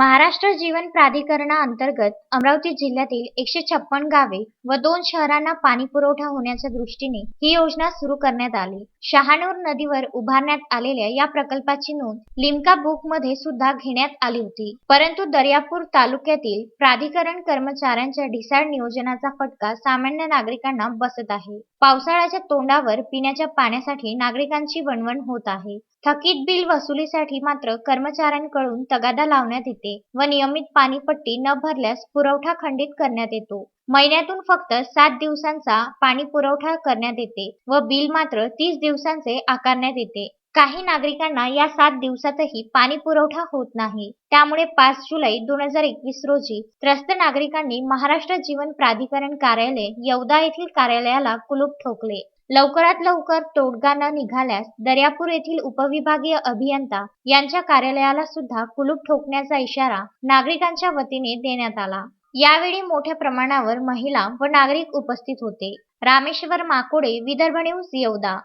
महाराष्ट्र जीवन प्राधिकरणाअंतर्गत अमरावती जिल्ह्यातील एकशे छप्पन गावे व दोन शहरांना पाणी पुरवठा होण्याच्या दृष्टीने ही योजना सुरू करण्यात आली. शहानूर नदीवर उभारण्यात आलेल्या या प्रकल्पाची नोंद लिमका बुकमध्ये सुद्धा घेण्यात आली होती. परंतु दर्यापूर तालुक्यातील प्राधिकरण कर्मचाऱ्यांच्या ढिसाळ नियोजनाचा फटका सामान्य नागरिकांना बसत आहे. पावसाळ्याच्या तोंडावर पिण्याच्या पाण्यासाठी नागरिकांची वणवण होत आहे. थकीत बिल वसुलीसाठी मात्र कर्मचाऱ्यांकडून तगादा लावण्यात येते व नियमित पाणीपट्टी न भरल्यास पुरवठा खंडित करण्यात येतो. महिन्यातून फक्त सात दिवसांचा पाणी पुरवठा करण्यात येते व बिल मात्र तीस दिवसांचे आकारण्यात येते. काही नागरिकांना या सात दिवसातही पाणी पुरवठा होत नाही. त्यामुळे पाच जुलै दोन हजार एकवीस रोजी त्रस्त नागरिकांनी महाराष्ट्र जीवन प्राधिकरण कार्यालय येवदा येथील कार्यालयाला कुलूप ठोकले. लवकरात लवकर तोडगा न निघाल्यास दर्यापूर येथील उपविभागीय अभियंता यांच्या कार्यालयाला सुद्धा कुलूप ठोकण्याचा इशारा नागरिकांच्या वतीने देण्यात आला. यावेळी मोठ्या प्रमाणावर महिला व नागरिक उपस्थित होते. रामेश्वर माकोडे, विदर्भ न्यूज, येवदा.